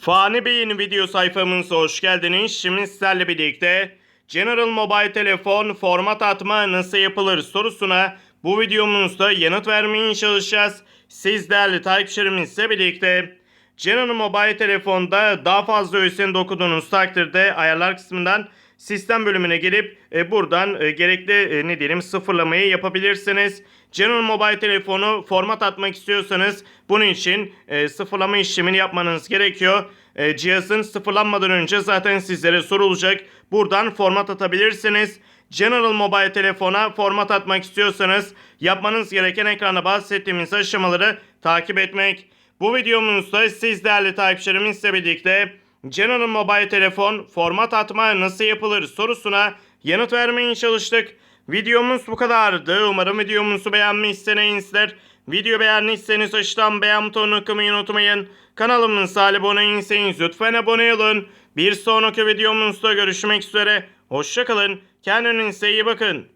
Fani Bey'in video sayfamıza hoş geldiniz. Şimdi sizlerle birlikte General Mobile telefon format atma nasıl yapılır sorusuna bu videomuzda yanıt vermeye çalışacağız. Siz değerli takipçilerimizle birlikte General Mobile telefonda daha fazla öğesini dokuduğunuz takdirde ayarlar kısmından sistem bölümüne gelip e, buradan e, gerekli e, ne diyelim sıfırlamayı yapabilirsiniz. General Mobile telefonu format atmak istiyorsanız bunun için e, sıfırlama işlemini yapmanız gerekiyor. E, cihazın sıfırlanmadan önce zaten sizlere sorulacak. Buradan format atabilirsiniz. General Mobile telefona format atmak istiyorsanız yapmanız gereken ekranda bahsettiğimiz aşamaları takip etmek. Bu videomuzda siz değerli takipçilerimizle birlikte General Mobile telefon format atma nasıl yapılır sorusuna yanıt vermeye çalıştık. Videomuz bu kadardı. Umarım videomuzu beğenmişsinizdir. Video beğendiyseniz aşağıdan beğen butonunu kımayı unutmayın. Kanalımıza abone değilseniz lütfen abone olun. Bir sonraki videomuzda görüşmek üzere. Hoşçakalın. Kendinize iyi bakın.